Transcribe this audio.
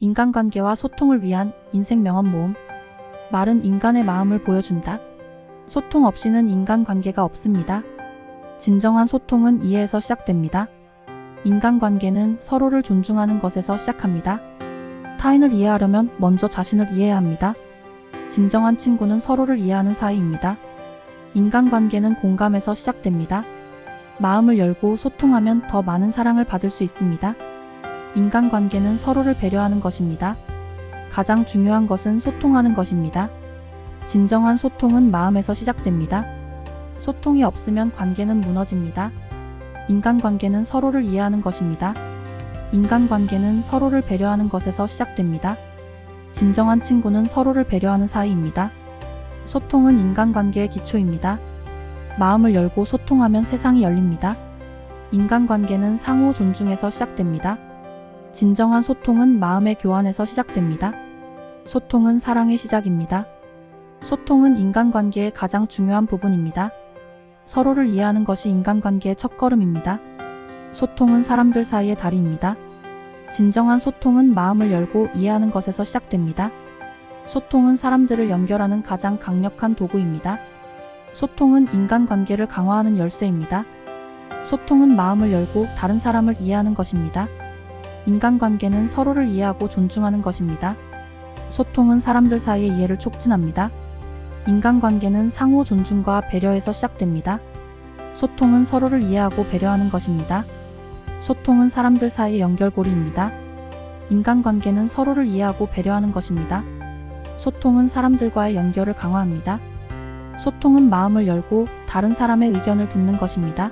인간관계와 소통을 위한 인생 명언 모음. 말은 인간의 마음을 보여준다. 소통 없이는 인간관계가 없습니다. 진정한 소통은 이해에서 시작됩니다. 인간관계는 서로를 존중하는 것에서 시작합니다. 타인을 이해하려면 먼저 자신을 이해해야 합니다. 진정한 친구는 서로를 이해하는 사이입니다. 인간관계는 공감에서 시작됩니다. 마음을 열고 소통하면 더 많은 사랑을 받을 수 있습니다. 인간관계는 서로를 배려하는 것입니다. 가장 중요한 것은 소통하는 것입니다. 진정한 소통은 마음에서 시작됩니다. 소통이 없으면 관계는 무너집니다. 인간관계는 서로를 이해하는 것입니다. 인간관계는 서로를 배려하는 것에서 시작됩니다. 진정한 친구는 서로를 배려하는 사이입니다. 소통은 인간관계의 기초입니다. 마음을 열고 소통하면 세상이 열립니다. 인간관계는 상호 존중에서 시작됩니다. 진정한 소통은 마음의 교환에서 시작됩니다. 소통은 사랑의 시작입니다. 소통은 인간관계의 가장 중요한 부분입니다. 서로를 이해하는 것이 인간관계의 첫걸음입니다. 소통은 사람들 사이의 다리입니다. 진정한 소통은 마음을 열고 이해하는 것에서 시작됩니다. 소통은 사람들을 연결하는 가장 강력한 도구입니다. 소통은 인간관계를 강화하는 열쇠입니다. 소통은 마음을 열고 다른 사람을 이해하는 것입니다. 인간관계는 서로를 이해하고 존중하는 것입니다. 소통은 사람들 사이의 이해를 촉진합니다. 인간관계는 상호 존중과 배려에서 시작됩니다. 소통은 서로를 이해하고 배려하는 것입니다. 소통은 사람들 사이의 연결고리입니다. 인간관계는 서로를 이해하고 배려하는 것입니다. 소통은 사람들과의 연결을 강화합니다. 소통은 마음을 열고 다른 사람의 의견을 듣는 것입니다.